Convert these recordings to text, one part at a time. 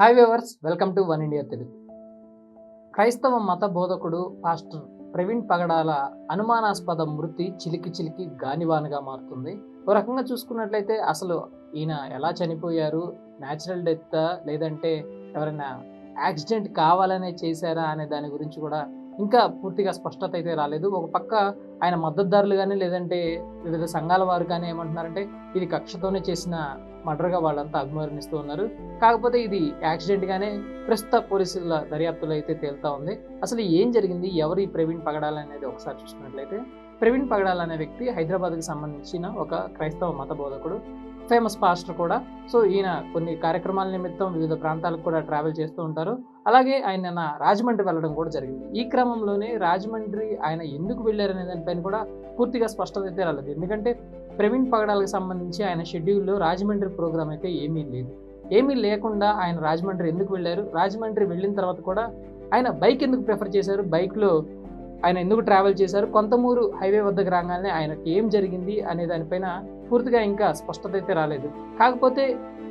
Hi viewers welcome to one India Telugu క్రైస్తవ మత బోధకుడు పాస్టర్ ప్రవీణ్ పగడాల అనుమానాస్పద మృతి చిలికి చిలికి గానివానగా మారుతుంది. ఒక రకంగా చూసుకున్నట్లయితే అసలు ఈయన ఎలా చనిపోయారు? న్యాచురల్ డెత్ లేదంటే ఎవరైనా యాక్సిడెంట్ కావాలనే చేశారా? అనే దాని గురించి కూడా ఇంకా పూర్తిగా స్పష్టత అయితే రాలేదు. ఒక పక్క ఆయన మద్దతుదారులు కానీ లేదంటే వివిధ సంఘాల వారు కానీ ఏమంటున్నారంటే ఇది కక్షతోనే చేసిన మర్డర్గా వాళ్ళంతా అభివర్ణిస్తూ ఉన్నారు. కాకపోతే ఇది యాక్సిడెంట్ గానే ప్రస్తుత పోలీసుల దర్యాప్తులో అయితే తేలుతా ఉంది. అసలు ఏం జరిగింది? ఎవరు ఈ ప్రవీణ్ పగడాలనేది ఒకసారి చూసుకున్నట్లయితే? ప్రవీణ్ పగడాల్ అనే వ్యక్తి హైదరాబాద్కి సంబంధించిన ఒక క్రైస్తవ మత బోధకుడు ఫేమస్ పాస్టర్ కూడా. సో ఈయన కొన్ని కార్యక్రమాల నిమిత్తం వివిధ ప్రాంతాలకు కూడా ట్రావెల్ చేస్తూ ఉంటారు. అలాగే ఆయన నిన్న రాజమండ్రి వెళ్ళడం కూడా జరిగింది. ఈ క్రమంలోనే రాజమండ్రి ఆయన ఎందుకు వెళ్ళారనే దానిపైన కూడా పూర్తిగా స్పష్టత అయితే రాలేదు. ఎందుకంటే ప్రవీణ్ పగడాలకు సంబంధించి ఆయన షెడ్యూల్లో రాజమండ్రి ప్రోగ్రామ్ అయితే ఏమీ లేదు. ఏమీ లేకుండా ఆయన రాజమండ్రి ఎందుకు వెళ్ళారు? రాజమండ్రి వెళ్ళిన తర్వాత కూడా ఆయన బైక్ ఎందుకు ప్రిఫర్ చేశారు? బైక్లో ఆయన ఎందుకు ట్రావెల్ చేశారు? కొంతమూరు హైవే వద్దకు రాగానే ఆయనకి ఏం జరిగింది అనే దానిపైన పూర్తిగా ఇంకా స్పష్టత అయితే రాలేదు. కాకపోతే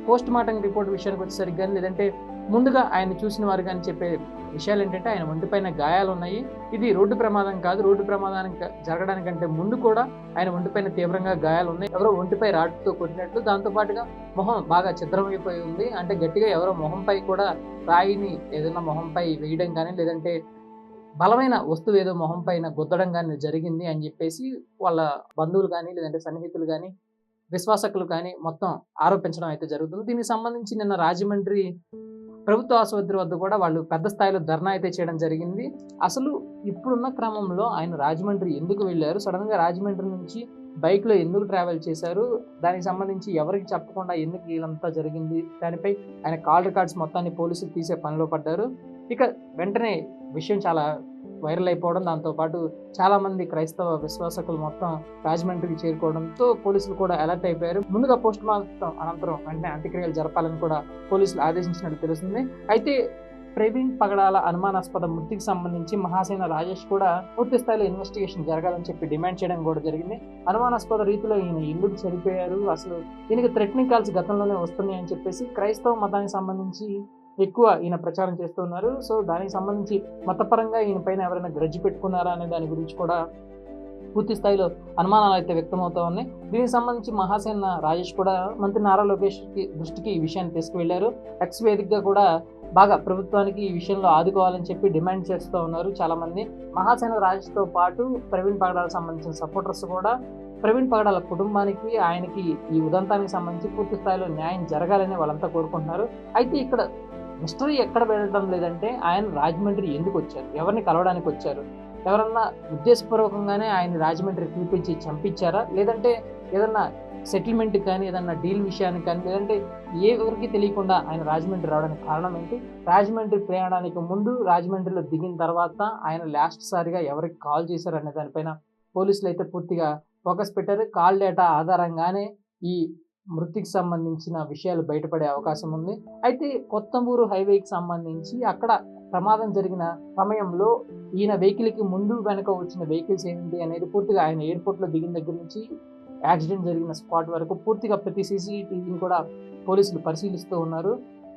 పోస్ట్ మార్టం రిపోర్ట్ విషయానికి వచ్చేసరికి కానీ లేదంటే ముందుగా ఆయన చూసిన వారు కానీ చెప్పే విషయాలు ఏంటంటే ఆయన ఒంటిపైన గాయాలు ఉన్నాయి. ఇది రోడ్డు ప్రమాదం కాదు. రోడ్డు ప్రమాదానికి జరగడానికంటే ముందు కూడా ఆయన ఒంటిపైన తీవ్రంగా గాయాలు ఉన్నాయి. ఎవరో ఒంటిపై రాడ్తో కొట్టినట్లు దాంతో పాటుగా మొహం బాగా చిద్రమైపోయి ఉంది. అంటే గట్టిగా ఎవరో మొహంపై కూడా రాయిని ఏదైనా మొహంపై వేయడం కానీ లేదంటే బలమైన వస్తువు ఏదో మొహం పైన గుద్దడం కానీ జరిగింది అని చెప్పేసి వాళ్ళ బంధువులు కానీ లేదంటే సన్నిహితులు కానీ విశ్వాసకులు కానీ మొత్తం ఆరోపించడం అయితే జరుగుతుంది. దీనికి సంబంధించి నిన్న రాజమండ్రి ప్రభుత్వ ఆసుపత్రి వద్ద కూడా వాళ్ళు పెద్ద స్థాయిలో ధర్నా అయితే చేయడం జరిగింది. అసలు ఇప్పుడున్న క్రమంలో ఆయన రాజమండ్రి ఎందుకు వెళ్ళారు? సడన్గా రాజమండ్రి నుంచి బైక్లో ఎందుకు ట్రావెల్ చేశారు? దానికి సంబంధించి ఎవరికి చెప్పకుండా ఎందుకు వీళ్ళంతా జరిగింది? దానిపై ఆయన కాల్ రికార్డ్స్ మొత్తాన్ని పోలీసులు తీసే పనిలో పడ్డారు. ఇక వెంటనే విషయం చాలా వైరల్ అయిపోవడం దాంతోపాటు చాలామంది క్రైస్తవ విశ్వాసకులు మొత్తం రాజమండ్రికి చేరుకోవడంతో పోలీసులు కూడా అలర్ట్ అయిపోయారు. ముందుగా పోస్ట్ మార్టం అనంతరం వెంటనే అంత్యక్రియలు జరపాలని కూడా పోలీసులు ఆదేశించినట్టు తెలుస్తుంది. అయితే ప్రవీణ్ పగడాల అనుమానాస్పద మృతికి సంబంధించి మహాసేన రాజేష్ కూడా పూర్తి స్థాయిలో ఇన్వెస్టిగేషన్ జరగాలని చెప్పి డిమాండ్ చేయడం కూడా జరిగింది. అనుమానాస్పద రీతిలో ఈయన ఎందుకు చనిపోయారు అసలు ఈయనకి థ్రెటనింగ్ కాల్స్ గతంలోనే వస్తున్నాయని చెప్పేసి క్రైస్తవ మతానికి సంబంధించి ఎక్కువ ఈయన ప్రచారం చేస్తున్నారు సో దానికి సంబంధించి మతపరంగా ఈయన పైన ఎవరైనా గ్రజ్జి పెట్టుకున్నారా అనే దాని గురించి కూడా పూర్తి స్థాయిలో అనుమానాలు అయితే వ్యక్తమవుతా ఉన్నాయి. దీనికి సంబంధించి మహాసేన రాజేష్ కూడా మంత్రి నారా లోకేష్కి దృష్టికి ఈ విషయాన్ని తీసుకువెళ్ళారు. ఎక్స్ వేదికగా కూడా బాగా ప్రభుత్వానికి ఈ విషయంలో ఆదుకోవాలని చెప్పి డిమాండ్ చేస్తూ ఉన్నారు చాలామంది. మహాసేన రాజేష్తో పాటు ప్రవీణ్ పగడాలకు సంబంధించిన సపోర్టర్స్ కూడా ప్రవీణ్ పగడాల కుటుంబానికి ఆయనకి ఈ ఉదంతానికి సంబంధించి పూర్తి స్థాయిలో న్యాయం జరగాలని వాళ్ళంతా కోరుకుంటున్నారు. అయితే ఇక్కడ మిస్టరీ ఎక్కడ వెళ్ళడం లేదంటే ఆయన రాజమండ్రి ఎందుకు వచ్చారు? ఎవరిని కలవడానికి వచ్చారు? ఎవరన్నా ఉద్దేశపూర్వకంగానే ఆయన రాజమండ్రి పిలిపించి చంపించారా? లేదంటే ఏదన్నా సెటిల్మెంట్ కానీ ఏదన్నా డీల్ విషయానికి కానీ లేదంటే ఏ ఎవరికి తెలియకుండా ఆయన రాజమండ్రి రావడానికి కారణం ఏంటి? రాజమండ్రి ప్రయాణానికి ముందు రాజమండ్రిలో దిగిన తర్వాత ఆయన లాస్ట్ సారిగా ఎవరికి కాల్ చేశారు అనే దానిపైన పోలీసులు అయితే పూర్తిగా ఫోకస్ పెట్టారు. కాల్ డేటా ఆధారంగానే ఈ మృతికి సంబంధించిన విషయాలు బయటపడే అవకాశం ఉంది. అయితే కొత్తమూరు హైవేకి సంబంధించి అక్కడ ప్రమాదం జరిగిన సమయంలో ఈయన వెహికల్కి ముందు వెనక వచ్చిన వెహికల్స్ ఏంటి అనేది పూర్తిగా ఆయన ఎయిర్పోర్ట్లో దిగిన దగ్గర నుంచి యాక్సిడెంట్ జరిగిన స్పాట్ వరకు పూర్తిగా ప్రతి సీసీటీవీని కూడా పోలీసులు పరిశీలిస్తూ ఉన్నారు.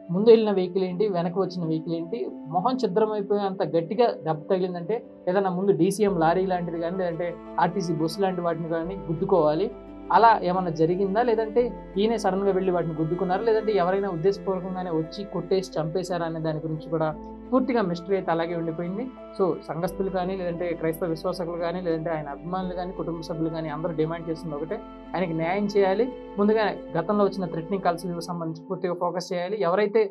ముందు వెళ్ళిన వెహికల్ ఏంటి వెనక వచ్చిన వెహికల్ ఏంటి మొహం చిద్రమైపోయేంత అంత గట్టిగా దెబ్బ తగిలిందంటే ఏదైనా ముందు డీసీఎం లారీ లాంటిది కానీ లేదంటే ఆర్టీసీ బస్సు లాంటి వాటిని కానీ గుద్దుకోవాలి. అలా ఏమన్నా జరిగిందా? లేదంటే ఈయనే సడన్గా వెళ్ళి వాటిని గుద్దుకున్నారా? లేదంటే ఎవరైనా ఉద్దేశపూర్వకంగానే వచ్చి కొట్టేసి చంపేశారా అనే దాని గురించి కూడా పూర్తిగా మిస్టరీ అయితే అలాగే ఉండిపోయింది. సో సంఘస్థులు కానీ లేదంటే క్రైస్తవ విశ్వాసకులు కానీ లేదంటే ఆయన అభిమానులు కానీ కుటుంబ సభ్యులు కానీ అందరూ డిమాండ్ చేస్తుంది ఒకటే. ఆయనకి న్యాయం చేయాలి. ముందుగా గతంలో వచ్చిన థ్రెటనింగ్ కాల్స్ సంబంధించి పూర్తిగా ఫోకస్ చేయాలి. ఎవరైతే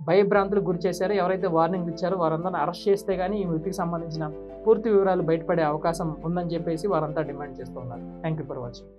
భయభ్రాంతులకు గురి చేశారో ఎవరైతే వార్నింగ్ ఇచ్చారో వారందరిని అరెస్ట్ చేస్తే కానీ ఈ మృతికి సంబంధించిన పూర్తి వివరాలు బయటపడే అవకాశం ఉందని చెప్పేసి వారంతా డిమాండ్ చేస్తున్నారు థ్యాంక్ యూ ఫర్ వాచింగ్